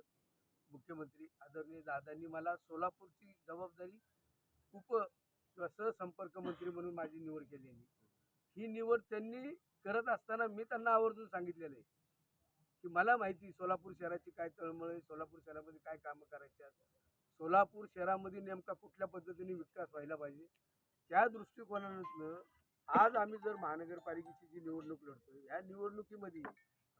सोबत मुख्यमंत्री आदरणीय दादांनी मला सोलापूरची जबाबदारी उप किंवा सहसंपर्क मंत्री म्हणून माझी निवड केलेली. ही निवड त्यांनी करत असताना मी त्यांना आवर्जून सांगितलेलं आहे की मला माहिती सोलापूर शहराची काय तळमळ आहे सोलापूर शहरामध्ये काय कामं करायची आहेत. सोलापूर शहरामध्ये नेमका कुठल्या पद्धतीने विकास व्हायला पाहिजे? त्या दृष्टिकोनातनं आज आम्ही जर महानगरपालिकेची जी निवडणूक लढतो ह्या निवडणुकीमध्ये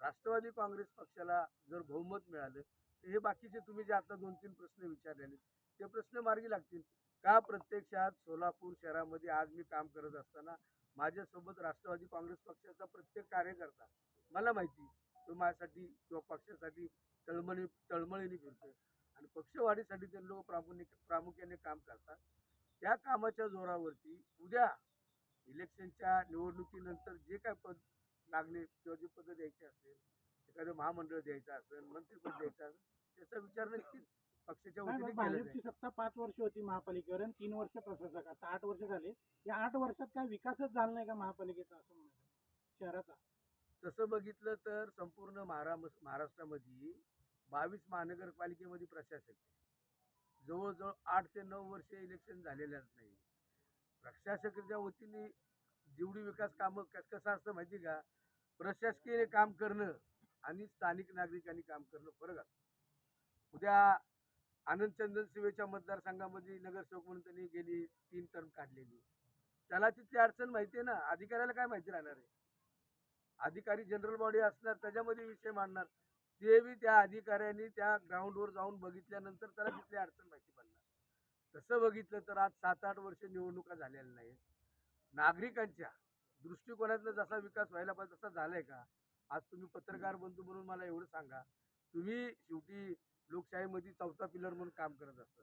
राष्ट्रवादी काँग्रेस पक्षाला जर बहुमत मिळालं तर हे बाकीचे तुम्ही जे आता दोन तीन प्रश्न विचारलेले ते प्रश्न मार्गी लागतील. का प्रत्यक्षात सोलापूर शहरामध्ये आज मी काम करत असताना माझ्यासोबत राष्ट्रवादी काँग्रेस पक्षाचा प्रत्येक कार्यकर्ता मला माहिती तो माझ्यासाठी किंवा पक्षासाठी तळमळी तळमळीने फिरतोय. आणि पक्षवाढीसाठी ते लोक प्रामुख्य प्रामुख्याने काम करतात. त्या कामाच्या जोरावरती उद्या इलेक्शनच्या निवडणुकीनंतर जे काय पद लागले किंवा जे पद द्यायचे असेल एखादं महामंडळ द्यायचं असेल मंत्रिपद द्यायचं असेल त्याचा विचार नक्कीच पक्षाच्या नाही, वतीने केला भाजपची जाईल. सत्ता पाच वर्ष होती महापालिकेवर आणि तीन वर्ष प्रशासक आता आठ वर्ष झाले. या आठ वर्षात काय विकासच झाला नाही का महापालिकेचा असं म्हणायचं? शहराचा. तसं बघितलं तर संपूर्ण महारा महाराष्ट्रामध्ये बावीस महानगरपालिकेमध्ये प्रशासक आहे. जवळजवळ आठ ते नऊ वर्ष इलेक्शन झालेल्याच नाही प्रशासकाच्या वतीने जेवढी विकास कामं कसं कसं असतं माहिती का? प्रशासकीय काम करणं आणि स्थानिक नागरिकांनी काम करणं फरक असतो. उद्या आनंदचंदन सेवेच्या मतदारसंघामध्ये नगरसेवक म्हणून त्यांनी गेली तीन टर्म काढलेली. त्याला तिथली अडचण माहिती आहे ना? अधिकाऱ्याला काय माहिती राहणार आहे? अधिकारी जनरल बॉडी असणार त्याच्यामध्ये विषय मांडणार. ते बी त्या अधिकाऱ्यांनी त्या ग्राउंडवर जाऊन बघितल्यानंतर त्याला तिथली अडचण माहिती पडणार. तसं बघितलं तर आज सात आठ वर्ष निवडणुका झालेल्या नाहीत नागरिकांच्या दृष्टिकोनातनं जसा विकास व्हायला पाहिजे तसा झालाय का? आज तुम्ही पत्रकार बंधू म्हणून मला एवढं सांगा. तुम्ही शेवटी लोकशाहीमध्ये चौथा पिलर म्हणून काम करत असता.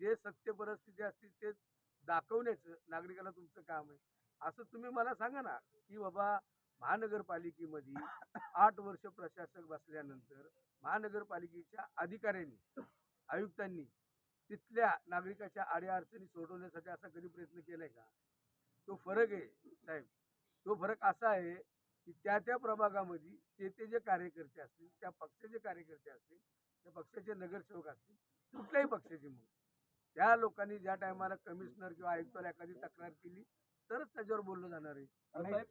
जे सत्य परिस्थिती असते ते दाखवण्याचं नागरिकाला तुमचं काम आहे. असं तुम्ही मला सांगा ना की बाबा महानगरपालिकेमध्ये आठ वर्ष प्रशासक बसल्यानंतर महानगरपालिकेच्या अधिकाऱ्यांनी आयुक्तांनी तिथल्या नागरिकाच्या अडीअडचणी सोडवण्यासाठी असा कधी प्रयत्न केलाय का? तो फरक आहे साहेब. तो फरक असा आहे की त्या त्या प्रभागामध्ये ते ते जे कार्यकर्ते असतील त्या पक्षाचे कार्यकर्ते असतील त्या पक्षाचे नगरसेवक असतील कुठल्याही पक्षाचे मग. त्या लोकांनी ज्या टायमाला कमिशनर किंवा आयुक्ताला एखादी तक्रार केली तरच त्याच्यावर बोललं जाणार आहे.